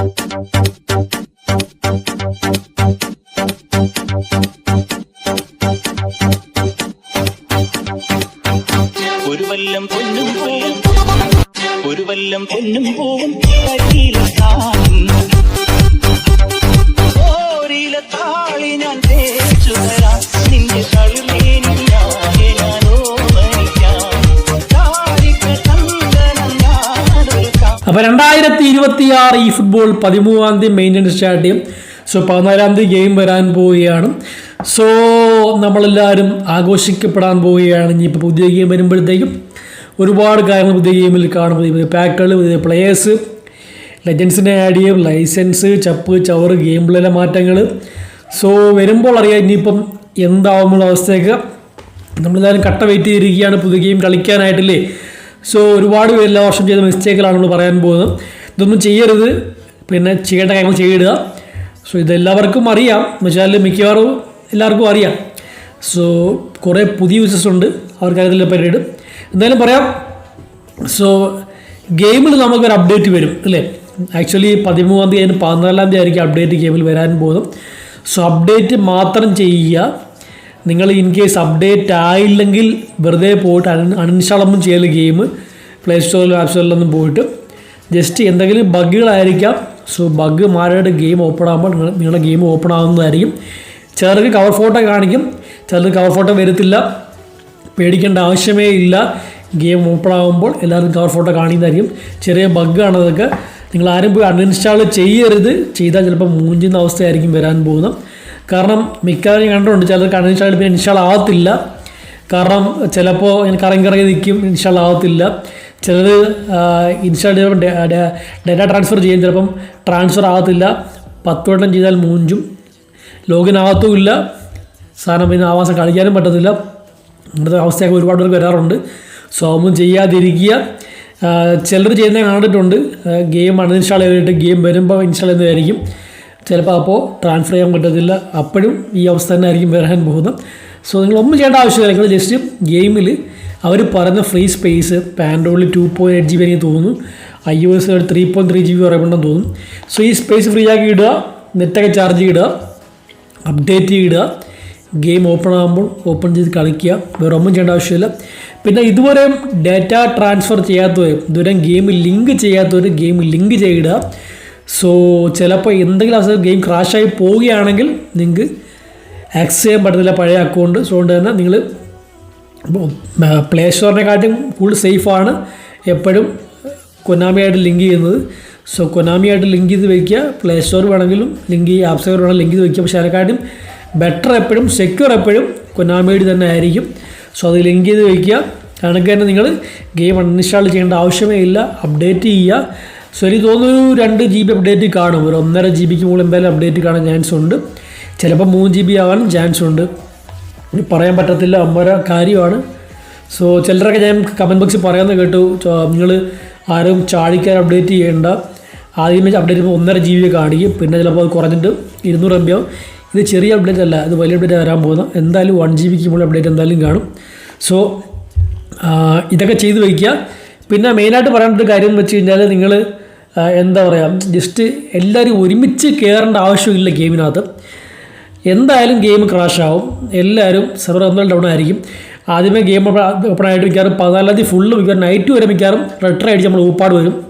ഒരു വല്ലം പൊന്നും പൂവും ഒരു വല്ലം പൊന്നും പൂവും താളി ഞാൻ തേച്ചു തരാം. രണ്ടായിരത്തി ഇ ഫുട്ബോൾ പതിമൂന്നാം തീയതി മെയിന്റനൻസ് സ്റ്റാർട്ട് ചെയ്യും സോ പതിനാലാം തീയതി ഗെയിം വരാൻ പോവുകയാണ്. സോ നമ്മളെല്ലാവരും ആഘോഷിക്കപ്പെടാൻ പോവുകയാണ്. ഇനിയിപ്പോൾ പുതിയ ഗെയിം വരുമ്പോഴത്തേക്കും ഒരുപാട് കാര്യങ്ങൾ പുതിയ ഗെയിമിൽ കാണും. പുതിയ പാക്കുകൾ പുതിയ പ്ലേയേഴ്സ് ലെജൻസിനെ ആഡ് ചെയ്യും. ലൈസൻസ് ചപ്പ് ചവറ് ഗെയിമിലെ മാറ്റങ്ങൾ സോ വരുമ്പോൾ അറിയാം ഇനിയിപ്പം എന്താവുമ്പോൾ അവസ്ഥയൊക്കെ. നമ്മളെല്ലാവരും കട്ട വെയിറ്റ് ചെയ്തിരിക്കുകയാണ്. പുതിയ ഗെയിം കളിക്കാനായിട്ടില്ലേ. സോ ഒരുപാട് പേര് എല്ലാ വർഷം ചെയ്ത മിസ്റ്റേക്കുകളാണ് നമ്മൾ പറയാൻ പോകുന്നത്. ഇതൊന്നും ചെയ്യരുത്. പിന്നെ ചെയ്യേണ്ട കാര്യങ്ങൾ ചെയ്യിടുക സോ ഇതെല്ലാവർക്കും അറിയാം. എന്ന് വെച്ചാൽ മിക്കവാറും എല്ലാവർക്കും അറിയാം. സോ കുറേ പുതിയ യൂസേഴ്സ് ഉണ്ട്. അവർക്ക് അതിൽ പരിപാടി എന്തായാലും പറയാം. സോ ഗെയിമിൽ നമുക്കൊരു അപ്ഡേറ്റ് വരും അല്ലേ? ആക്ച്വലി പതിമൂന്നാം തീയതി അതിന് പതിനാലാം തീയതി ആയിരിക്കും അപ്ഡേറ്റ് ഗെയിമിൽ വരാൻ പോകുന്നത്. സോ അപ്ഡേറ്റ് മാത്രം ചെയ്യുക. നിങ്ങൾ ഇൻ കേസ് അപ്ഡേറ്റ് ആയില്ലെങ്കിൽ വെറുതെ പോയിട്ട് അൺ അൺഇൻസ്റ്റാളൊന്നും ചെയ്യൽ ഗെയിം. പ്ലേ സ്റ്റോറിലും ആപ്പ് സ്റ്റോറിലൊന്നും പോയിട്ട്. ജസ്റ്റ് എന്തെങ്കിലും ബഗ്ഗുകളായിരിക്കാം. സോ ബഗ് മാറിയിട്ട് ഗെയിം ഓപ്പൺ ആകുമ്പോൾ നിങ്ങളുടെ ഗെയിം ഓപ്പൺ ആകുന്നതായിരിക്കും ചിലർക്ക് കവർ ഫോട്ടോ കാണിക്കും. ചിലർക്ക് കവർ ഫോട്ടോ വരത്തില്ല. പേടിക്കേണ്ട ആവശ്യമേ ഇല്ല. ഗെയിം ഓപ്പൺ ആകുമ്പോൾ എല്ലാവർക്കും കവർ ഫോട്ടോ കാണിക്കുന്നതായിരിക്കും. ചെറിയ ബഗ്ഗാണ് അതൊക്കെ. നിങ്ങൾ ആരും പോയി അൺഇൻസ്റ്റാൾ ചെയ്യരുത്. ചെയ്താൽ ചിലപ്പോൾ മൂഞ്ചുന്ന അവസ്ഥയായിരിക്കും വരാൻ പോകുന്നത്. കാരണം മിക്കവാറും കണ്ടിട്ടുണ്ട് ചിലർക്ക് അൺഇൻസ്റ്റാൾ പിന്നെ ഇൻസ്റ്റാൾ ആവത്തില്ല. കാരണം ചിലപ്പോൾ ഞാൻ കറങ്ങി കറങ്ങി നിൽക്കും ഇൻസ്റ്റാൾ ആവത്തില്ല. ചിലത് ഇൻസ്റ്റാൾ ചെയ്യുമ്പോൾ ഡേറ്റ ട്രാൻസ്ഫർ ചെയ്യും ചിലപ്പം ട്രാൻസ്ഫർ ആവത്തില്ല. പത്ത് വട്ടം ചെയ്താൽ മൂഞ്ചും. ലോഗിൻ ആകത്തുമില്ല സാധനം പിന്നെ ആവാസം കളിക്കാനും പറ്റത്തില്ല. ഇന്നത്തെ അവസ്ഥയൊക്കെ ഒരുപാട് പേർക്ക് വരാറുണ്ട്. സോ ഒന്നും ചെയ്യാതിരിക്കുക. ചിലർ ചെയ്യുന്നത് കണ്ടിട്ടുണ്ട്. ഗെയിം അൺഇൻസ്റ്റാൾ ചെയ്തിട്ട് ഗെയിം വരുമ്പോൾ ഇൻസ്റ്റാൾ ചെയ്യുന്നതായിരിക്കും ചിലപ്പോൾ അപ്പോൾ ട്രാൻസ്ഫർ ചെയ്യാൻ പറ്റത്തില്ല. അപ്പോഴും ഈ അവസ്ഥ തന്നെ ആയിരിക്കും വരാൻ പോകുന്നത്. സോ നിങ്ങൾ ഒന്നും ചെയ്യേണ്ട ആവശ്യമില്ല. നിങ്ങൾ ജസ്റ്റ് ഗെയിമിൽ അവർ പറയുന്ന free space പാൻഡോളിൽ two point eight G B എനിക്ക് തോന്നുന്നു. I O S three point three G B പറയുമ്പോഴെന്ന് തോന്നുന്നു. സോ ഈ സ്പേസ് ഫ്രീ ആക്കി ഇടുക നെറ്റൊക്കെ ചാർജ് ഇടുക അപ്ഡേറ്റ് ചെയ്യുക ഗെയിം ഓപ്പൺ ആകുമ്പോൾ ഓപ്പൺ ചെയ്ത് കളിക്കുക വേറെ ഒന്നും ചെയ്യേണ്ട ആവശ്യമില്ല. പിന്നെ ഇതുവരെ ഡാറ്റ ട്രാൻസ്ഫർ ചെയ്യാത്തവർ ഇതുവരെ ഗെയിം ലിങ്ക് ചെയ്യാത്തവർ ഗെയിം ലിങ്ക് ചെയ്യിടുക സോ ചിലപ്പോൾ എന്തെങ്കിലും അവസരം ഗെയിം ക്രാഷായി പോവുകയാണെങ്കിൽ നിങ്ങൾക്ക് ആക്സസ് ചെയ്യാൻ പറ്റുന്നില്ല പഴയ അക്കൗണ്ട് അതുകൊണ്ട് തന്നെ നിങ്ങൾ പ്ലേ സ്റ്റോറിനെക്കാട്ടും കൂടുതൽ സേഫാണ് എപ്പോഴും കൊനാമിയായിട്ട് ലിങ്ക് ചെയ്യുന്നത്. സോ കൊനാമിയായിട്ട് ലിങ്ക് ചെയ്ത് വയ്ക്കുക പ്ലേ സ്റ്റോർ വേണമെങ്കിലും ലിങ്ക് ചെയ്യുക. ആപ്പ് സ്റ്റോർ ലിങ്ക് ചെയ്ത് വയ്ക്കുക പക്ഷേ അതിനെക്കാട്ടും ബെറ്റർ എപ്പോഴും സെക്യൂർ എപ്പോഴും കൊനാമിയുടെ തന്നെ ആയിരിക്കും. സോ അത് ലിങ്ക് ചെയ്ത് വയ്ക്കുക കണക്ക് തന്നെ നിങ്ങൾ ഗെയിം അൺഇൻസ്റ്റാൾ ചെയ്യേണ്ട ആവശ്യമേ ഇല്ല. അപ്ഡേറ്റ് ചെയ്യുക. സോ എനിക്ക് തോന്നുന്നു രണ്ട് ജി ബി അപ്ഡേറ്റ് കാണും. ഒരു ഒന്നര ജി ബിക്ക് മുകളിൽ എന്തായാലും അപ്ഡേറ്റ് കാണാൻ ചാൻസ് ഉണ്ട്. ചിലപ്പോൾ മൂന്ന് ജി ബി ആകാനും ചാൻസ് ഉണ്ട്. പറയാൻ പറ്റത്തില്ല അമ്മര കാര്യമാണ്. സോ ചിലരൊക്കെ ഞാൻ കമന്റ് ബോക്സിൽ പറയാമെന്ന് കേട്ടു. നിങ്ങൾ ആരും ചാടിക്കാൻ അപ്ഡേറ്റ് ചെയ്യേണ്ട. ആദ്യമേ അപ്ഡേറ്റ് ചെയ്യുമ്പോൾ ഒന്നര ജി ബി കാണിക്കും. പിന്നെ ചിലപ്പോൾ അത് കുറഞ്ഞിട്ട് ഇരുന്നൂറ് എം ബി ആവും. ഇത് ചെറിയ അപ്ഡേറ്റ് അല്ല ഇത് വലിയ അപ്ഡേറ്റ് വരാൻ പോകുന്നത്. എന്തായാലും വൺ ജി ബിക്ക് മുകളിൽ അപ്ഡേറ്റ് എന്തായാലും കാണും. സോ ഇതൊക്കെ ചെയ്ത് വയ്ക്കുക പിന്നെ മെയിനായിട്ട് പറയേണ്ട ഒരു കാര്യം എന്ന് വെച്ച് കഴിഞ്ഞാൽ നിങ്ങൾ എന്താ പറയുക ജസ്റ്റ് എല്ലാവരും ഒരുമിച്ച് കയറേണ്ട ആവശ്യമില്ല ഗെയിമിനകത്ത് എന്തായാലും ഗെയിം ക്രാഷ് ആവും എല്ലാവരും സെർവർ ഒന്നും ഡൗൺ ആയിരിക്കും. ആദ്യമേ ഗെയിം ഓപ്പൺ ആയിട്ട് മിക്കാറും പതിനാലാം തീയതി ഫുള്ള് മിക്കവാറും നൈറ്റ് വരെ മിക്കാറും റെട്ടർ അടിച്ച് നമ്മൾ ഊപ്പാട് വരും.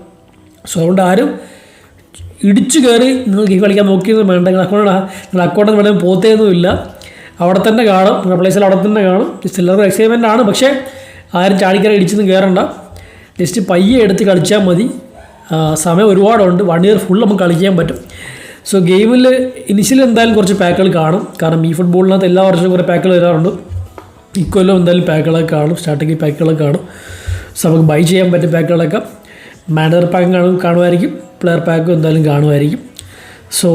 സോ അതുകൊണ്ട് ആരും ഇടിച്ചു കയറി നിങ്ങൾ ഗെയിം കളിക്കാൻ നോക്കിയൊന്നും വേണ്ട. അക്കൗണ്ട് നിങ്ങൾ അക്കൗണ്ട് വേണമെങ്കിൽ പോത്തേന്നുമില്ല അവിടെ തന്നെ കാണും. നിങ്ങളുടെ പ്ലേസിൽ അവിടെ തന്നെ കാണും. ജസ്റ്റ് എല്ലാവർക്കും എക്സൈറ്റ്മെന്റ് ആണ്. പക്ഷേ ആരും ചാടിക്കറി ഇടിച്ചൊന്നും കയറണ്ട ജസ്റ്റ് പയ്യെ എടുത്ത് കളിച്ചാൽ മതി. സമയം ഒരുപാടുണ്ട്. വൺ ഇയർ ഫുൾ നമുക്ക് കളിക്കാൻ പറ്റും. സോ ഗെയിമിൽ ഇനിഷ്യലി എന്തായാലും കുറച്ച് പാക്കുകൾ കാണും. കാരണം ഈ ഫുട്ബോളിനകത്ത് എല്ലാ വർഷവും കുറേ പാക്കുകൾ വരാറുണ്ട്. ഇക്കൊല്ലം എന്തായാലും പാക്കുകളൊക്കെ കാണും. സ്റ്റാർട്ടിങ് പാക്കുകളൊക്കെ കാണും. സോ നമുക്ക് ബൈ ചെയ്യാൻ പറ്റും പാക്കുകളൊക്കെ മാനർ പാക്ക് കാണും കാണുമായിരിക്കും. പ്ലെയർ പാക്കും എന്തായാലും കാണുമായിരിക്കും. സോ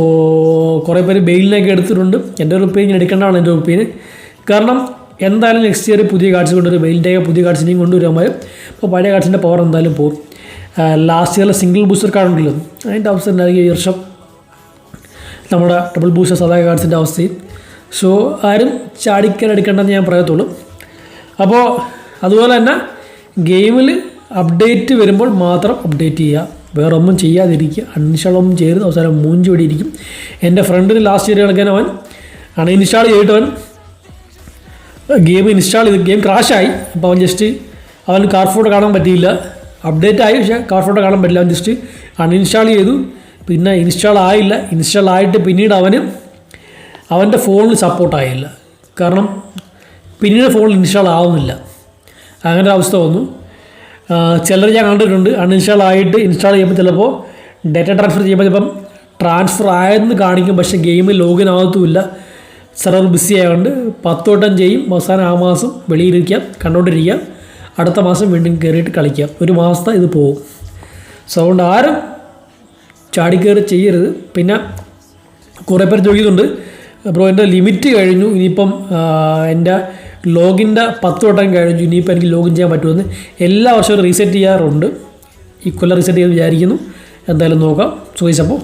കുറേ പേര് ബെയിലിനൊക്കെ എടുത്തിട്ടുണ്ട്. എന്റെ ഒരു ഒപ്പീനിയൻ എടുക്കേണ്ടതാണ് എന്റെ ഒപ്പീനിയൻ കാരണം എന്തായാലും നെക്സ്റ്റ് ഇയർ പുതിയ കാർഡ്സ് കൊണ്ടുവരും ബെയിലിന്റെയൊക്കെ പുതിയ കാർഡ്സിനെയും കൊണ്ടുവരുമ്പോൾ അപ്പോൾ പഴയ കാർഡ്സിന്റെ പവർ എന്തായാലും പോകും ലാസ്റ്റ് ഇയറിലെ സിംഗിൾ ബൂസ്റ്റർ കാർഡ് ഉണ്ടല്ലോ. അതിന്റെ അവസരം ഈ വർഷം നമ്മുടെ ഡബിൾ ബൂസ്റ്റർ സദാ കാർഡ്സിന്റെ അവസ്ഥയും സോ ആരും ചാടിക്കാൻ എടുക്കേണ്ടെന്ന് ഞാൻ പറയത്തുള്ളൂ. അപ്പോൾ അതുപോലെ തന്നെ ഗെയിമിൽ അപ്ഡേറ്റ് വരുമ്പോൾ മാത്രം അപ്ഡേറ്റ് ചെയ്യുക. വേറെ ഒന്നും ചെയ്യാതിരിക്കുക. അൺഇൻസ്റ്റാളൊന്നും ചെയ്ത് അവസാനം മൂഞ്ചി ഓടിയിരിക്കും എന്റെ ഫ്രണ്ടിന് ലാസ്റ്റ് ഇയർ കളിക്കാൻ അവൻ അൺഇൻസ്റ്റാൾ ചെയ്തിട്ട് അവൻ ഗെയിം ഇൻസ്റ്റാൾ ചെയ്ത് ഗെയിം ക്രാഷായി. അപ്പോൾ അവൻ ജസ്റ്റ് അവൻ കാർ ഫോട്ടോ കാണാൻ പറ്റിയില്ല. അപ്ഡേറ്റ് ആയി പക്ഷേ കാർ ഫോട്ടോ കാണാൻ പറ്റില്ല. അവൻ ജസ്റ്റ് അൺഇൻസ്റ്റാൾ ചെയ്തു. പിന്നെ ഇൻസ്റ്റാൾ ആയില്ല. ഇൻസ്റ്റാൾ ആയിട്ട് പിന്നീട് അവന് അവന്റെ ഫോണിൽ സപ്പോർട്ടായില്ല കാരണം പിന്നീട് ഫോണിൽ ഇൻസ്റ്റാൾ ആവുന്നില്ല. അങ്ങനെ അവസ്ഥ വന്നു. ചിലർ ഞാൻ കണ്ടിട്ടുണ്ട്. അൺഇൻസ്റ്റാൾ ആയിട്ട് ഇൻസ്റ്റാൾ ചെയ്യുമ്പോൾ ചിലപ്പോൾ ഡാറ്റ ട്രാൻസ്ഫർ ചെയ്യുമ്പോൾ ചിലപ്പം ട്രാൻസ്ഫർ ആയെന്ന് കാണിക്കും. പക്ഷേ ഗെയിമിൽ ലോഗിൻ ആകത്തുമില്ല സെർവർ ബിസി ആയതുകൊണ്ട് പത്ത് വട്ടം ചെയ്യും. അവസാനം ആ മാസം വെളിയിലിരിക്കാം കണ്ടുകൊണ്ടിരിക്കാം അടുത്ത മാസം വീണ്ടും കയറിയിട്ട് കളിക്കാം. ഒരു മാസത്തെ ഇത് പോകും. സോ അതുകൊണ്ട് ആരും ചാടിക്കയറി ചെയ്യരുത്. പിന്നെ കുറേ പേർ ചോദിക്കുന്നുണ്ട് ബ്രോ എന്റെ ലിമിറ്റ് കഴിഞ്ഞു. ഇനിയിപ്പം എന്റെ ലോഗിന്റെ പത്ത് വട്ടം കഴിഞ്ഞു. ഇനിയിപ്പോൾ എനിക്ക് ലോഗിൻ ചെയ്യാൻ പറ്റുമെന്ന് എല്ലാ വർഷവും റീസെറ്റ് ചെയ്യാറുണ്ട്. ഈ കൊല്ലം റീസെറ്റ് ചെയ്യാൻ വിചാരിക്കുന്നു. എന്തായാലും നോക്കാം. ചോദിച്ചപ്പോൾ